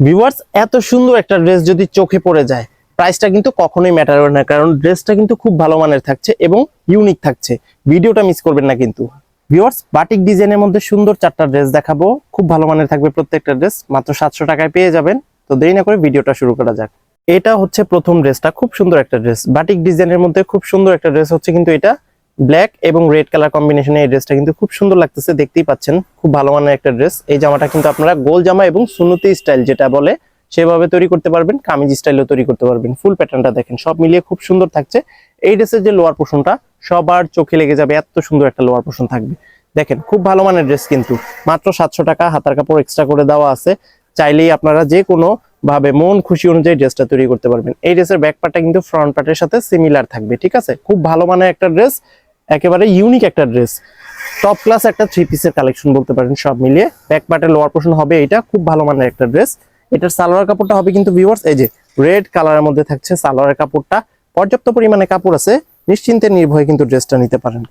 Viewers এত সুন্দর একটা ড্রেস যদি চোখে পড়ে যায় প্রাইসটা কিন্তু কখনোই ম্যাটার না, কারণ ড্রেসটা কিন্তু খুব ভালো মানের থাকছে এবং ইউনিক থাকছে। ভিডিওটা মিস করবেন না কিন্তু। ভিউয়ার্স বাটিক ডিজাইনের মধ্যে সুন্দর চারটা ড্রেস দেখাবো। খুব ভালো মানের থাকবে প্রত্যেকটা ড্রেস মাত্র সাতশো টাকায় পেয়ে যাবেন। তো দেরি না করে ভিডিওটা শুরু করা যাক। এটা হচ্ছে প্রথম ড্রেসটা খুব সুন্দর একটা ড্রেস বাটিক ডিজাইনের মধ্যে খুব সুন্দর একটা ড্রেস হচ্ছে কিন্তু এটা। ব্ল্যাক এবং রেড কালার কম্বিনেশনে এই ড্রেসটা কিন্তু খুব সুন্দর লাগতেছে, দেখতেই পাচ্ছেন। খুব ভালো মানের একটা ড্রেস এই জামাটা কিন্তু আপনারা গোল জামা এবং সুন্নতি স্টাইল যেটা বলে, সেভাবে তৈরি করতে পারবেন, কামিজ স্টাইলেও তৈরি করতে পারবেন। ফুল প্যাটার্নটা দেখেন, সব মিলিয়ে খুব সুন্দর থাকছে। এই ড্রেসের যে লোয়ার পোর্শনটা সবার চোখে লেগে যাবে, এত সুন্দর একটা লোয়ার পোর্শন থাকবে। দেখেন, খুব ভালো মানের ড্রেস কিন্তু। মাত্র সাতশো টাকা, হাতার কাপড় এক্সট্রা করে দেওয়া আছে। চাইলেই আপনারা যে কোনো ভাবে মন খুশি অনুযায়ী ড্রেসটা তৈরি করতে পারবেন। এই ড্রেসের ব্যাক পার্টটা কিন্তু ফ্রন্ট পার্টের সাথে সিমিলার থাকবে, ঠিক আছে? খুব ভালো মানের একটা ড্রেস একেবারে ইউনিক একটা ড্রেস টপ ক্লাস একটা থ্রি পিসের কালেকশন বলতে পারেন, সব মিলিয়ে। ব্যাক পার্টের লোয়ার পোর্শন হবে এটা, খুব ভালো মানের একটা ড্রেস এটার সালোয়ার কাপড়টা হবে কিন্তু ভিউয়ার্স এই যে রেড কালারের মধ্যে থাকছে সালোয়ারের কাপড়টা। পর্যাপ্ত পরিমাণে কাপড় আছে, নিশ্চিন্তে নির্ভয়ে কিন্তু ড্রেসটা নিতে পারেন।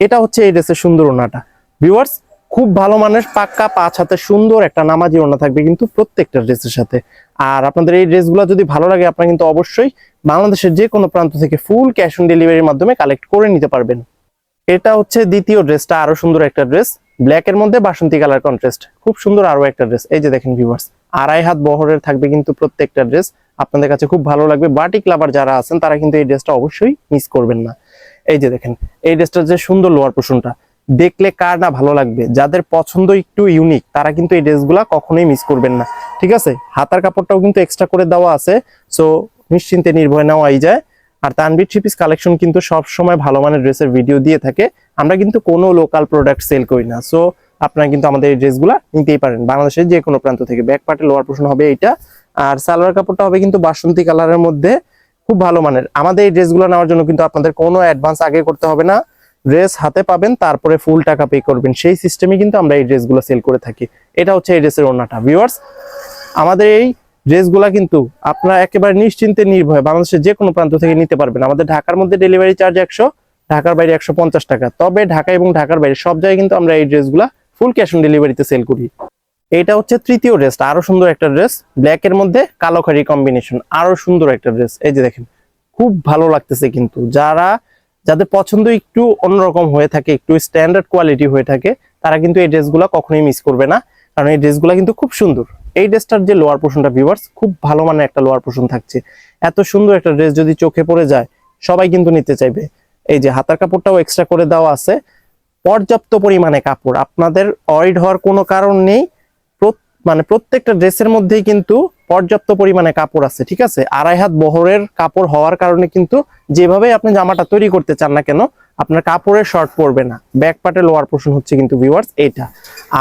এটা হচ্ছে এই ড্রেসের সুন্দর ওনাটা। ভিউয়ার্স খুব ভালো মানের পাক্কা পাঁচ হাতে সুন্দর একটা নামাজি ওনা থাকবে কিন্তু প্রত্যেকটা ড্রেসের সাথে। আর আপনাদের এই ড্রেসগুলো যদি ভালো লাগে, আপনারা কিন্তু অবশ্যই বাংলাদেশের যে কোনো প্রান্ত থেকে ফুল ক্যাশ অন ডেলিভারির মাধ্যমে কালেক্ট করে নিতে পারবেন। এটা হচ্ছে দ্বিতীয় ড্রেসটা, আরও সুন্দর একটা ড্রেস। ব্ল্যাক এর মধ্যে বাসন্তী কালার কন্ট্রাস্ট খুব সুন্দর আরও একটা ড্রেস। এই যে দেখেন ভিউয়ার্স আড়াই হাত বহরের থাকবে কিন্তু প্রত্যেকটা ড্রেস। আপনাদের কাছে খুব ভালো লাগবে। বাটিক লাভার যারা আছেন, তারা কিন্তু এই ড্রেসটা অবশ্যই মিস করবেন না। এই যে দেখেন, এই ড্রেসটার যে সুন্দর লোয়ার পোষণটা দেখলে কার না ভালো লাগবে? যাদের পছন্দ একটু ইউনিক তারা কিন্তু এই ড্রেসগুলা কখনোই মিস করবেন না। ঠিক আছে? হাতার কাপড়টাও কিন্তু এক্সট্রা করে দেওয়া আছে। সো নিশ্চিন্তে নির্ভয় নেওয়াই যায়। আর তানবির থ্রি পিস কালেকশন কিন্তু সব সময় ভালো মানের ড্রেসের ভিডিও দিয়ে থাকে। আমরা কিন্তু কোনো লোকাল প্রোডাক্ট সেল করি না। সো আপনারা কিন্তু আমাদের এই ড্রেসগুলা নিতেই পারেন। বাংলাদেশের যে কোনো প্রান্ত থেকে। ব্যাক পার্টে লোয়ার পোর্শন হবে এইটা। আর সালোয়ার কাপড়টা হবে কিন্তু বাসন্তী কালারের মধ্যে। খুব ভালো মানের। আমাদের এই ড্রেসগুলো নেওয়ার জন্য কিন্তু আপনাদের কোনো অ্যাডভান্স আগে করতে হবে না। ড্রেস হাতে পাবেন, তারপরে ফুল টাকা পে করবেন। সেই সিস্টেমে কিন্তু আমরা এই ড্রেসগুলো সেল করে থাকি। এটা হচ্ছে এই ড্রেসের ওনাটা ভিউয়ার্স আমাদের এই ড্রেসগুলা কিন্তু আপনারা একেবারে নিশ্চিন্তে নির্ভয় বাংলাদেশের যে কোনো প্রান্ত থেকে নিতে পারবেন। আমাদের ঢাকার মধ্যে ডেলিভারি চার্জ একশো, ঢাকার বাইরে একশো পঞ্চাশ টাকা। তবে ঢাকা এবং ঢাকার বাইরে সব জায়গায় কিন্তু আমরা এই ড্রেসগুলা ফুল ক্যাশ অন ডেলিভারিতে সেল করি। এটা হচ্ছে তৃতীয় ড্রেসটা আরও সুন্দর একটা ড্রেস ব্ল্যাক এর মধ্যে কালো খাড়ি কম্বিনেশন আরও সুন্দর একটা ড্রেস এই যে দেখেন, খুব ভালো লাগতেছে কিন্তু। যারা, যাদের পছন্দ একটু অন্যরকম হয়ে থাকে, একটু স্ট্যান্ডার্ড কোয়ালিটি হয়ে থাকে, তারা কিন্তু এই ড্রেসগুলো কখনোই মিস করবে না। কারণ এই ড্রেসগুলো কিন্তু খুব সুন্দর। এই ড্রেসটার যে লোয়ার পোর্শনটা ভিউয়ার্স খুব ভালো মানের একটা লোয়ার পোর্শন থাকছে। এত সুন্দর একটা ড্রেস যদি চোখে পড়ে যায়, সবাই কিন্তু নিতে চাইবে। এই যে হাতার কাপড়টাও এক্সট্রা করে দেওয়া আছে। পর্যাপ্ত পরিমাণে কাপড়। আপনাদের অয়েড হওয়ার কোনো কারণ নেই। মানে প্রত্যেকটা ড্রেসের মধ্যেই কিন্তু পর্যাপ্ত পরিমাণে কাপড় আছে, ঠিক আছে? আড়াই হাত বহরের কাপড় হওয়ার কারণে কিন্তু যেভাবে আপনি জামাটা তৈরি করতে চান না কেন আপনার কাপড়ের শর্ট পড়বে না। ব্যাক পার্টে লোয়ার পোর্শন হচ্ছে কিন্তু ভিউয়ার্স এটা।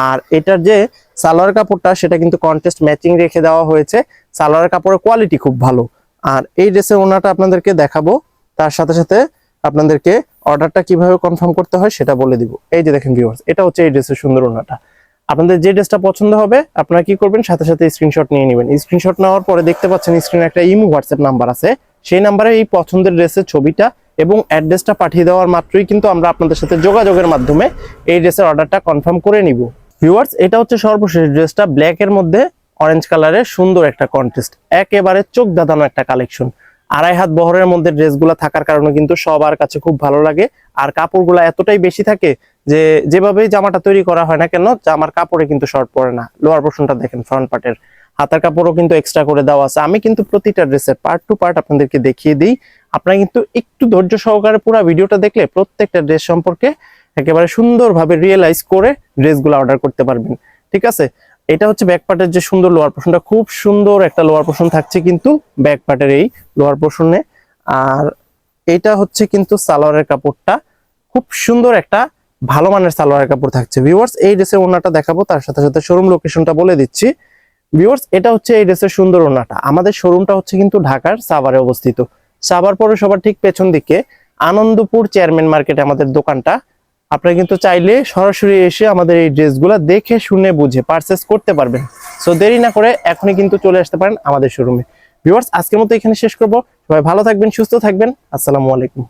আর এটার যে সালোয়ার কাপড়টা, সেটা কিন্তু কন্টেস্ট ম্যাচিং রেখে দেওয়া হয়েছে। সালোয়ার কাপড়ের কোয়ালিটি খুব ভালো। আর এই ড্রেসের ওনাটা আপনাদেরকে দেখাবো। তার সাথে সাথে আপনাদেরকে অর্ডারটা কীভাবে কনফার্ম করতে হয় সেটা বলে দিব। এই যে দেখেন ভিউয়ার্স এটা হচ্ছে এই ড্রেসের সুন্দর ওনাটা। আপনাদের যে ড্রেসটা পছন্দ হবে, আপনারা কি করবেন, সাথে সাথে স্ক্রিনশট নিয়ে নেবেন। স্ক্রিনশট নেওয়ার পরে দেখতে পাচ্ছেন স্ক্রিনে একটা ইমো হোয়াটসঅ্যাপ নাম্বার আছে। সেই নাম্বারে এই পছন্দের ড্রেসের ছবিটা এবং অ্যাড্রেসটা পাঠিয়ে দেওয়ার মাত্রই কিন্তু আমরা আপনাদের সাথে যোগাযোগের মাধ্যমে এই ড্রেসের অর্ডারটা কনফার্ম করে নিব। ভিউয়ার্স এটা হচ্ছে সর্বশেষ ড্রেসটা ব্ল্যাক এর মধ্যে অরেঞ্জ কালারের সুন্দর একটা কন্টেস্ট একেবারে চোখ দাদানো একটা কালেকশন আড়াই হাত বহরের মধ্যে ড্রেসগুলো থাকার কারণে কিন্তু সবার কাছে খুব ভালো লাগে। আর কাপড়গুলো এতটাই বেশি থাকে যে যেভাবেই জামাটা তৈরি করা হয় না কেন, জামার কাপড়ে কিন্তু শর্ট পড়ে না। লোয়ার পোর্শনটা দেখেন ফ্রন্ট পার্টের হাতার কাপড়ও কিন্তু এক্সট্রা করে দেওয়া আছে। আমি কিন্তু প্রতিটা ড্রেসের পার্ট টু পার্ট আপনাদেরকে দেখিয়ে দিই। আপনারা কিন্তু একটু ধৈর্য সহকারে পুরো ভিডিওটা দেখলে প্রত্যেকটা ড্রেস সম্পর্কে একেবারে সুন্দরভাবে রিয়েলাইজ করে ড্রেসগুলো অর্ডার করতে পারবেন। ঠিক আছে? এটা হচ্ছে ব্যাক পার্টের যে সুন্দর লোয়ার পোর্শনটা খুব সুন্দর একটা লোয়ার পোর্শন থাকছে কিন্তু ব্যাক পার্টের এই লোয়ার পোর্শনে আর এটা হচ্ছে কিন্তু সালোয়ারের কাপড়টা, খুব সুন্দর একটা ভালো মানের সালোয়ারের কাপড় থাকছে। ভিউয়ার্স এই ড্রেসের ওনাটা দেখাবো, তার সাথে সাথে শোরুম লোকেশনটা বলে দিচ্ছি। ভিউয়ার্স এটা হচ্ছে এই ড্রেসের সুন্দর ওনাটা আমাদের শোরুমটা হচ্ছে কিন্তু ঢাকার সাভারে অবস্থিত। সাভার সবার ঠিক পেছন দিকে আনন্দপুর চেয়ারম্যান মার্কেটে আমাদের দোকানটা। আপনারা কিন্তু চাইলে সরাসরি এসে আমাদের এই ড্রেসগুলো দেখে, শুনে, বুঝে পারচেস করতে পারবেন। সো দেরি না করে এখনই কিন্তু চলে আসতে পারেন আমাদের শোরুমে ভিউয়ার্স আজকের মতো এখানে শেষ করব। সবাই ভালো থাকবেন, সুস্থ থাকবেন। আসসালামু আলাইকুম।